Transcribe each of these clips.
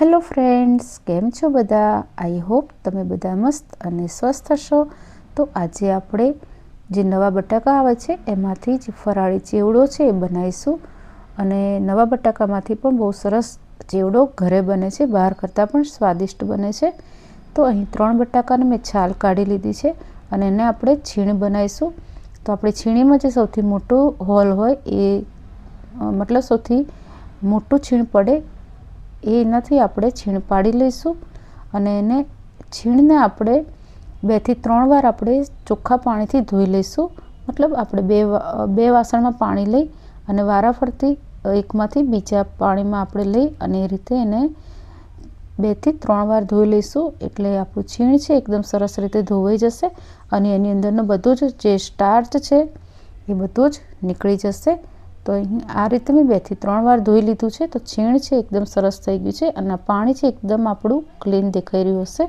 Hello friends કેમ છો બધા? આઈ હોપ તમે બધા મસ્ત અને સ્વસ્થ હશો. તો આજે આપણે જે નવા બટાકા આવે છે, એમાંથી જ ફરાળી ચેવડો છે એ બનાવીશું. અને નવા બટાકામાંથી પણ બહુ સરસ ચેવડો ઘરે બને છે, બહાર કરતાં પણ સ્વાદિષ્ટ બને છે. તો અહીં ત્રણ બટાકાને મેં છાલ કાઢી લીધી છે અને એને આપણે છીણ બનાવીશું. તો આપણે છીણીમાં જે સૌથી મોટું હોલ હોય એ મતલબ સૌથી મોટું છીણ પડે એનાથી આપણે છીણ પાડી લઈશું અને એને છીણને આપણે બેથી ત્રણ વાર આપણે ચોખ્ખા પાણીથી ધોઈ લઈશું. મતલબ આપણે બે બે વાસણમાં પાણી લઈ અને વારાફરતી એકમાંથી બીજા પાણીમાં આપણે લઈ અને એ રીતે એને બેથી ત્રણ વાર ધોઈ લઈશું. એટલે આપણું છીણ છે, એકદમ સરસ રીતે ધોવાઈ જશે અને એની અંદરનું બધું જ જે સ્ટાર્ચ છે, એ બધું જ નીકળી જશે. તો અહીં આ રીતે મેં બેથી ત્રણ વાર ધોઈ લીધું છે. તો છીણ છે, એકદમ સરસ થઈ ગયું છે અને પાણી છે, એકદમ આપણું ક્લીન દેખાઈ રહ્યું હશે.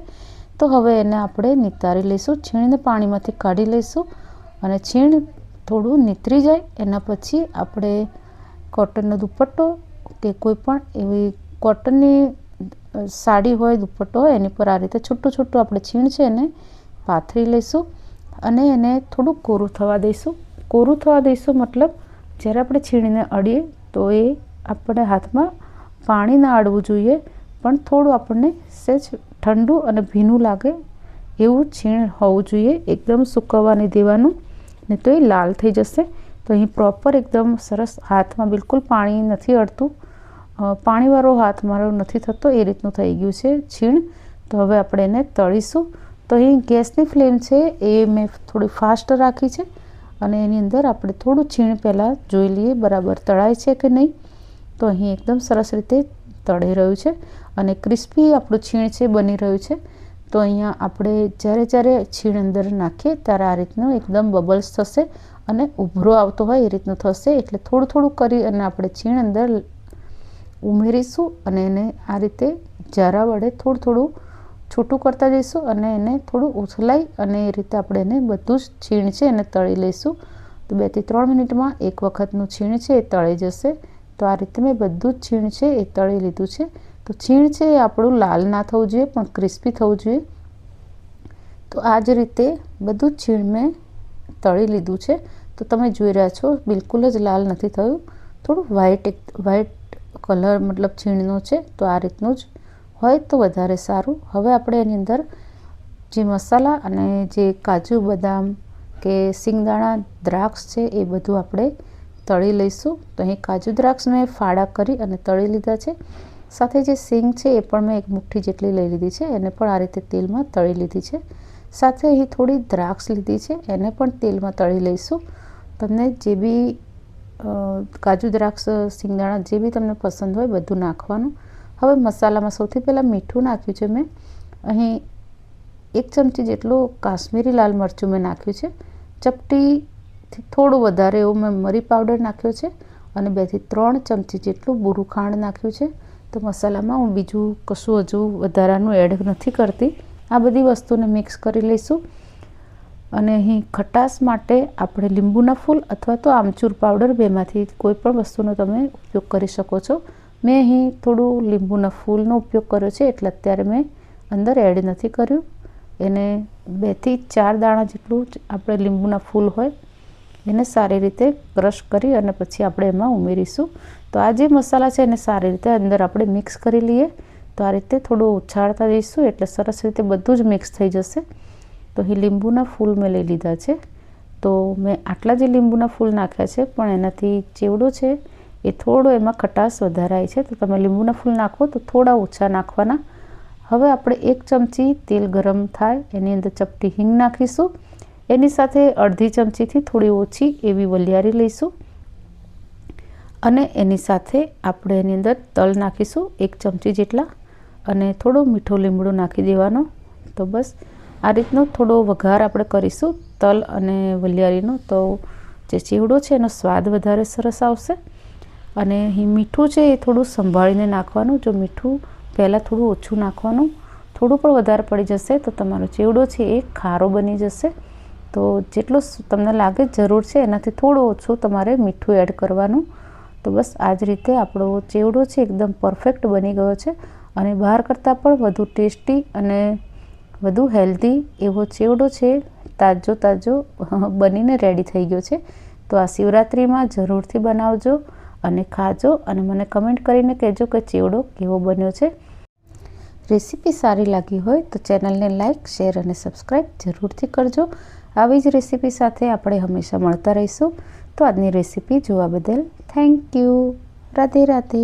તો હવે એને આપણે નિતારી લઈશું, છીણને પાણીમાંથી કાઢી લઈશું અને છીણ થોડું નીતરી જાય. એના પછી આપણે કોટનનો દુપટ્ટો કે કોઈ પણ એવી કોટનની સાડી હોય, દુપટ્ટો હોય, એની પર આ રીતે છૂટું છૂટું આપણે છીણ છે એને પાથરી લઈશું અને એને થોડું કોરું થવા દઈશું. કોરું થવા દઈશું મતલબ જ્યારે આપણે છીણીને અડીએ, તો એ આપણે હાથમાં પાણી ના અડવું જોઈએ, પણ થોડું આપણને સહેજ ઠંડુ અને ભીનું લાગે એવું છીણ હોવું જોઈએ. એકદમ સૂકવવાની દેવાનું ને તો એ લાલ થઈ જશે. તો અહીં પ્રોપર એકદમ સરસ હાથમાં બિલકુલ પાણી નથી અડતું. પાણીવાળો હાથ મારો નથી થતો, એ રીતનું થઈ ગયું છે છીણ. તો હવે આપણે એને તળીશું. તો અહીં ગેસની ફ્લેમ છે, એ મેં થોડી ફાસ્ટ રાખી છે. અને એની અંદર આપણે થોડું છીણ પહેલાં જોઈ લઈએ, બરાબર તળાય છે કે નહીં? તો અહીં એકદમ સરસ રીતે તળી રહ્યું છે અને ક્રિસ્પી આપણું છીણ છે, બની રહ્યું છે. તો અહીંયા આપણે જ્યારે જ્યારે છીણ અંદર નાખીએ ત્યારે આ રીતનું એકદમ બબલ્સ થશે અને ઉભરો આવતો હોય એ રીતનું થશે. એટલે થોડું થોડું કરી અને આપણે છીણ અંદર ઉમેરીશું અને એને આ રીતે જારા વડે થોડું થોડું છૂટું કરતા જઈશું અને એને થોડું ઉછલાઈ અને એ રીતે આપણે એને બધું જ છીણ છે એને તળી લઈશું. તો બેથી ત્રણ મિનિટમાં એક વખતનું છીણ છે એ તળી જશે. તો આ રીતે મેં બધું જ છીણ છે એ તળી લીધું છે. તો છીણ છે એ આપણું લાલ ના થવું જોઈએ, પણ ક્રિસ્પી થવું જોઈએ. તો આ જ રીતે બધું જ છીણ મેં તળી લીધું છે. તો તમે જોઈ રહ્યા છો, બિલકુલ જ લાલ નથી થયું. થોડું વ્હાઈટ એક વ્હાઈટ કલર મતલબ છીણનો છે. તો આ રીતનું જ હોય તો વધારે સારું. હવે આપણે એની અંદર જે મસાલા અને જે કાજુ, બદામ કે સિંગદાણા, દ્રાક્ષ છે એ બધું આપણે તળી લઈશું. તો અહીં કાજુ, દ્રાક્ષ મેં ફાળા કરી અને તળી લીધા છે. સાથે જે સિંગ છે એ પણ મેં એક મુઠ્ઠી જેટલી લઈ લીધી છે. એને પણ આ રીતે તેલમાં તળી લીધી છે. સાથે અહીં થોડી દ્રાક્ષ લીધી છે. એને પણ તેલમાં તળી લઈશું. તમને જે બી કાજુ, દ્રાક્ષ, સિંગદાણા જે બી તમને પસંદ હોય બધું નાખવાનું. હવે મસાલામાં સૌથી પહેલાં મીઠું નાખ્યું છે મેં. અહીં એક ચમચી જેટલું કાશ્મીરી લાલ મરચું મેં નાખ્યું છે. ચપટીથી થોડું વધારે એવું મેં મરી પાવડર નાખ્યો છે અને બેથી ત્રણ ચમચી જેટલું બુરું ખાંડ નાખ્યું છે. તો મસાલામાં હું બીજું કશું હજુ વધારાનું એડ નથી કરતી. આ બધી વસ્તુને મિક્સ કરી લઈશું. અને અહીં ખટાશ માટે આપણે લીંબુના ફૂલ અથવા તો આમચૂર પાવડર બેમાંથી કોઈ પણ વસ્તુનો તમે ઉપયોગ કરી શકો છો. મેં અહીં થોડું લીંબુના ફૂલનો ઉપયોગ કર્યો છે, એટલે અત્યારે મેં અંદર એડ નથી કર્યું. એને બેથી ચાર દાણા જેટલું આપણે લીંબુના ફૂલ હોય, એને સારી રીતે ક્રશ કરી અને પછી આપણે એમાં ઉમેરીશું. તો આ જે મસાલા છે, એને સારી રીતે અંદર આપણે મિક્સ કરી લઈએ. તો આ રીતે થોડું ઉછાળતા જઈશું, એટલે સરસ રીતે બધું જ મિક્સ થઈ જશે. તો અહીં લીંબુના ફૂલ મેં લઈ લીધા છે. તો મેં આટલા જે લીંબુના ફૂલ નાખ્યા છે, પણ એનાથી ચેવડો છે. એ થોડો એમાં ખટાશ વધારાય છે. તો તમે લીંબુના ફૂલ નાખો તો થોડા ઓછા નાખવાના. હવે આપણે એક ચમચી તેલ ગરમ થાય, એની અંદર ચપટી હિંગ નાખીશું. એની સાથે અડધી ચમચીથી થોડી ઓછી એવી વલિયારી લઈશું. અને એની સાથે આપણે એની અંદર તલ નાખીશું, એક ચમચી જેટલા. અને થોડો મીઠો લીમડો નાખી દેવાનો. તો બસ, આ રીતનો થોડો વઘાર આપણે કરીશું. તલ અને વલિયારીનો તો જે ચીવડો છે એનો સ્વાદ વધારે સરસ આવશે. અને અહીં મીઠું છે એ થોડું સંભાળીને નાખવાનું. જો મીઠું પહેલાં થોડું ઓછું નાખવાનું, થોડું પણ વધારે પડી જશે તો તમારો ચેવડો છે એ ખારો બની જશે. તો જેટલું તમને લાગે જરૂર છે એનાથી થોડું ઓછું તમારે મીઠું એડ કરવાનું. તો બસ આ જ રીતે આપણો ચેવડો છે એકદમ પરફેક્ટ બની ગયો છે અને બહાર કરતાં પણ વધુ ટેસ્ટી અને વધુ હેલ્ધી એવો ચેવડો છે, તાજો તાજો બનીને રેડી થઈ ગયો છે. તો આ શિવરાત્રિમાં જરૂરથી બનાવજો. અને ખાજો અને મને કમેન્ટ કરીને કહેજો કે ચેવડો કેવો બન્યો છે. રેસીપી સારી લાગી હોય તો ચેનલને લાઇક શેર અને સબસ્ક્રાઈબ જરૂરથી કરજો. આવી જ રેસીપી સાથે આપણે હંમેશા મળતા રહીશું. તો આજની રેસીપી જોવા બદલ થેન્ક યુ રાધે રાધે.